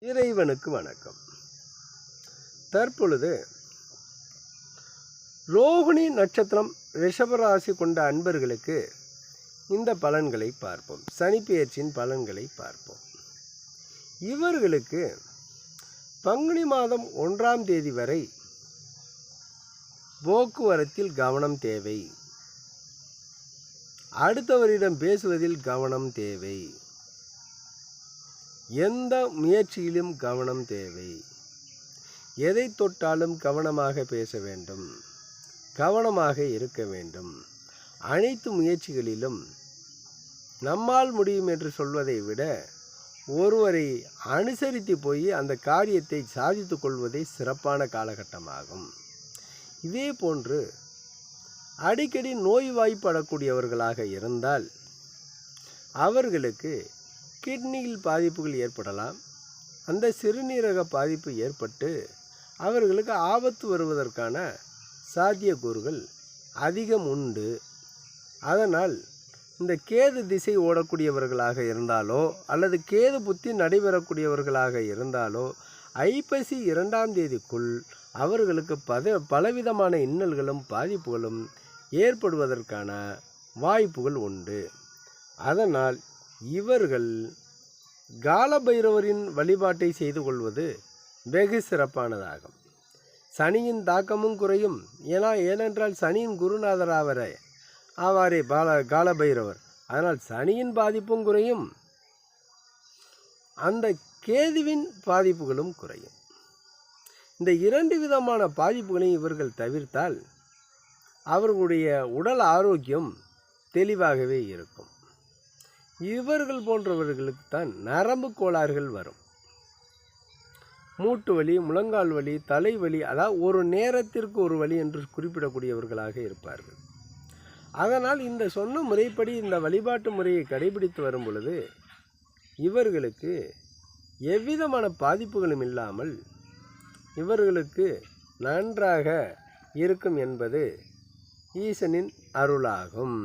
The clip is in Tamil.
இறைவனுக்கு வணக்கம். தற்பொழுது ரோகிணி நட்சத்திரம் ரிஷபராசி கொண்ட அன்பர்களுக்கு இந்த பலன்களை பார்ப்போம். சனிப்பெயர்ச்சியின் பலன்களை பார்ப்போம். இவர்களுக்கு பங்குனி மாதம் ஒன்றாம் தேதி வரை போக்குவரத்தில் கவனம் தேவை. அடுத்தவரிடம் பேசுவதில் கவனம் தேவை. எந்த முயற்சியிலும் கவனம் தேவை. எதை தொட்டாலும் கவனமாக பேச வேண்டும். கவனமாக இருக்க வேண்டும். அனைத்து முயற்சிகளிலும் நம்மால் முடியும் என்று சொல்வதை விட ஒருவரை அனுசரித்து போய் அந்த காரியத்தை சாதித்து கொள்வதே சிறப்பான காலகட்டமாகும். இதே போன்று அடிக்கடி நோய்வாய்ப்படக்கூடியவர்களாக இருந்தால் அவர்களுக்கு கிட்னியில் பாதிப்புகள் ஏற்படலாம். அந்த சிறுநீரக பாதிப்பு ஏற்பட்டு அவர்களுக்கு ஆபத்து வருவதற்கான சாத்தியக்கூறுகள் அதிகம் உண்டு. அதனால் இந்த கேது திசை ஓடக்கூடியவர்களாக இருந்தாலோ அல்லது கேது புத்தி நடைபெறக்கூடியவர்களாக இருந்தாலோ ஐப்பசி இரண்டாம் தேதிக்குள் அவர்களுக்கு பத பலவிதமான இன்னல்களும் பாதிப்புகளும் ஏற்படுவதற்கான வாய்ப்புகள் உண்டு. அதனால் இவர்கள் காலபைரவரின் வழிபாட்டை செய்து கொள்வது வெகு சிறப்பானதாகும். சனியின் தாக்கமும் குறையும். ஏன்னா ஏனென்றால் சனியின் குருநாதர் ஆவரே ஆவாரே பால காலபைரவர். அதனால் சனியின் பாதிப்பும் குறையும். அந்த கேதுவின் பாதிப்புகளும் குறையும். இந்த இரண்டு விதமான பாதிப்புகளையும் இவர்கள் தவிர்த்தால் அவர்களுடைய உடல் ஆரோக்கியம் தெளிவாகவே இருக்கும். இவர்கள் போன்றவர்களுக்கு தான் நரம்பு கோளாறுகள் வரும். மூட்டு வலி முழங்கால் வலி தலைவலி அதாவது ஒரு நேரத்திற்கு ஒரு வலி என்று குறிப்பிடக்கூடியவர்களாக இருப்பார்கள். அதனால் இந்த சொன்ன முறைப்படி இந்த வழிபாட்டு முறையை கடைபிடித்து வரும் பொழுது இவர்களுக்கு எவ்விதமான பாதிப்புகளும் இல்லாமல் இவர்களுக்கு நன்றாக இருக்கும் என்பது ஈசனின் அருளாகும்.